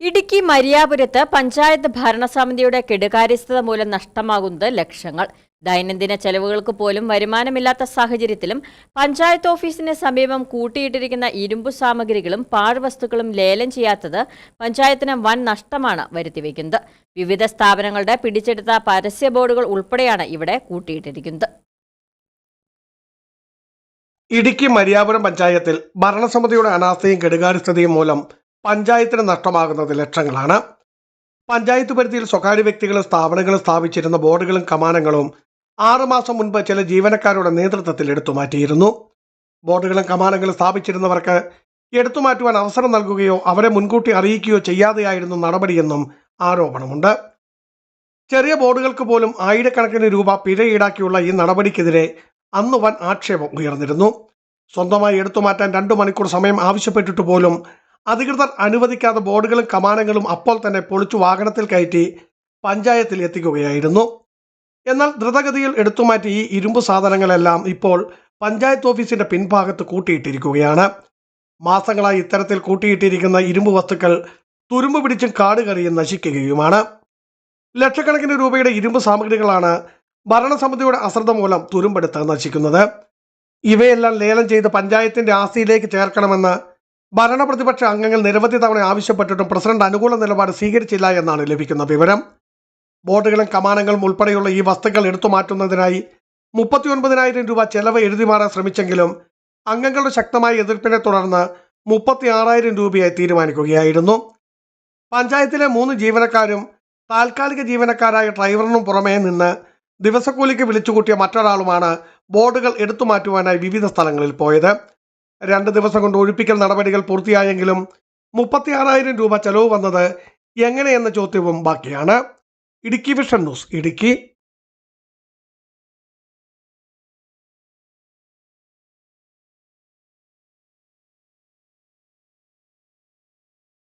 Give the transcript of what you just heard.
ഇടുക്കി മരിയാപുരത്ത് പഞ്ചായത്ത് ഭരണസമിതിയുടെ കെടുകാര്യസ്ഥത മൂലം നഷ്ടമാകുന്നത് ലക്ഷങ്ങൾ. ദൈനംദിന ചെലവുകൾക്ക് പോലും വരുമാനമില്ലാത്ത സാഹചര്യത്തിലും പഞ്ചായത്ത് ഓഫീസിന് സമീപം കൂട്ടിയിട്ടിരിക്കുന്ന ഇരുമ്പു സാമഗ്രികളും പാഴ്വസ്തുക്കളും ലേലം ചെയ്യാത്തത് പഞ്ചായത്തിന് വൻ നഷ്ടമാണ് വരുത്തിവെക്കുന്നത്. വിവിധ സ്ഥാപനങ്ങളുടെ പിടിച്ചെടുത്ത പരസ്യ ബോർഡുകൾ ഉൾപ്പെടെയാണ് ഇവിടെ കൂട്ടിയിട്ടിരിക്കുന്നത്. ഇടുക്കി മരിയാപുരം പഞ്ചായത്തിൽ ഭരണസമിതിയുടെ അനാസ്ഥയും കെടുകാര്യസ്ഥതയും മൂലം പഞ്ചായത്തിന് നഷ്ടമാകുന്നത് ലക്ഷങ്ങളാണ്. പഞ്ചായത്ത് പരിധിയിൽ സ്വകാര്യ വ്യക്തികളും സ്ഥാപനങ്ങളും സ്ഥാപിച്ചിരുന്ന ബോർഡുകളും കമാനങ്ങളും ആറുമാസം മുൻപ് ചില ജീവനക്കാരുടെ നേതൃത്വത്തിൽ എടുത്തു മാറ്റിയിരുന്നു. ബോർഡുകളും കമാനങ്ങളും സ്ഥാപിച്ചിരുന്നവർക്ക് എടുത്തു മാറ്റുവാൻ അവസരം നൽകുകയോ അവരെ മുൻകൂട്ടി അറിയിക്കുകയോ ചെയ്യാതെയായിരുന്നു നടപടിയെന്നും ആരോപണമുണ്ട്. ചെറിയ ബോർഡുകൾക്ക് പോലും ആയിരക്കണക്കിന് രൂപ പിഴ ഈടാക്കിയുള്ള ഈ നടപടിക്കെതിരെ അന്ന് വൻ ആക്ഷേപം ഉയർന്നിരുന്നു. സ്വന്തമായി എടുത്തു മാറ്റാൻ രണ്ടു മണിക്കൂർ സമയം ആവശ്യപ്പെട്ടിട്ട് പോലും അധികൃതർ അനുവദിക്കാതെ ബോർഡുകളും കമാനങ്ങളും അപ്പോൾ തന്നെ പൊളിച്ചു വാഹനത്തിൽ കയറ്റി പഞ്ചായത്തിൽ എത്തിക്കുകയായിരുന്നു. എന്നാൽ ദ്രുതഗതിയിൽ എടുത്തുമാറ്റി ഈ ഇരുമ്പ് സാധനങ്ങളെല്ലാം ഇപ്പോൾ പഞ്ചായത്ത് ഓഫീസിന്റെ പിൻഭാഗത്ത് കൂട്ടിയിട്ടിരിക്കുകയാണ്. മാസങ്ങളായി ഇത്തരത്തിൽ കൂട്ടിയിട്ടിരിക്കുന്ന ഇരുമ്പ് വസ്തുക്കൾ തുരുമ്പ് പിടിച്ചും കാട് കറിയും നശിക്കുകയുമാണ്. ലക്ഷക്കണക്കിന് രൂപയുടെ ഇരുമ്പ് സാമഗ്രികളാണ് ഭരണസമിതിയുടെ അശ്രദ്ധ മൂലം തുരുമ്പെടുത്ത് നശിക്കുന്നത്. ഇവയെല്ലാം ലേലം ചെയ്ത് പഞ്ചായത്തിന്റെ ആസ്തിയിലേക്ക് ചേർക്കണമെന്ന് ഭരണപ്രതിപക്ഷ അംഗങ്ങൾ നിരവധി തവണ ആവശ്യപ്പെട്ടിട്ടും പ്രസിഡന്റ് അനുകൂല നിലപാട് സ്വീകരിച്ചില്ല എന്നാണ് ലഭിക്കുന്ന വിവരം. ബോർഡുകളും കമാനങ്ങളും ഉൾപ്പെടെയുള്ള ഈ വസ്തുക്കൾ എടുത്തു മാറ്റുന്നതിനായി മുപ്പത്തിയൊൻപതിനായിരം രൂപ ചെലവ് എഴുതി മാറാൻ ശ്രമിച്ചെങ്കിലും അംഗങ്ങളുടെ ശക്തമായ എതിർപ്പിനെ തുടർന്ന് മുപ്പത്തി ആറായിരം രൂപയായി തീരുമാനിക്കുകയായിരുന്നു. പഞ്ചായത്തിലെ മൂന്ന് ജീവനക്കാരും താൽക്കാലിക ജീവനക്കാരായ ഡ്രൈവറിനും പുറമേ നിന്ന് ദിവസക്കൂലിക്ക് വിളിച്ചുകൂട്ടിയ മറ്റൊരാളുമാണ് ബോർഡുകൾ എടുത്തു മാറ്റുവാനായി വിവിധ സ്ഥലങ്ങളിൽ പോയത്. രണ്ട് ദിവസം കൊണ്ട് ഒഴിപ്പിക്കൽ നടപടികൾ പൂർത്തിയായെങ്കിലും മുപ്പത്തി ആറായിരം രൂപ ചെലവ് വന്നത് എങ്ങനെയെന്ന ചോദ്യവും ബാക്കിയാണ്. Idukki vision news Idukki.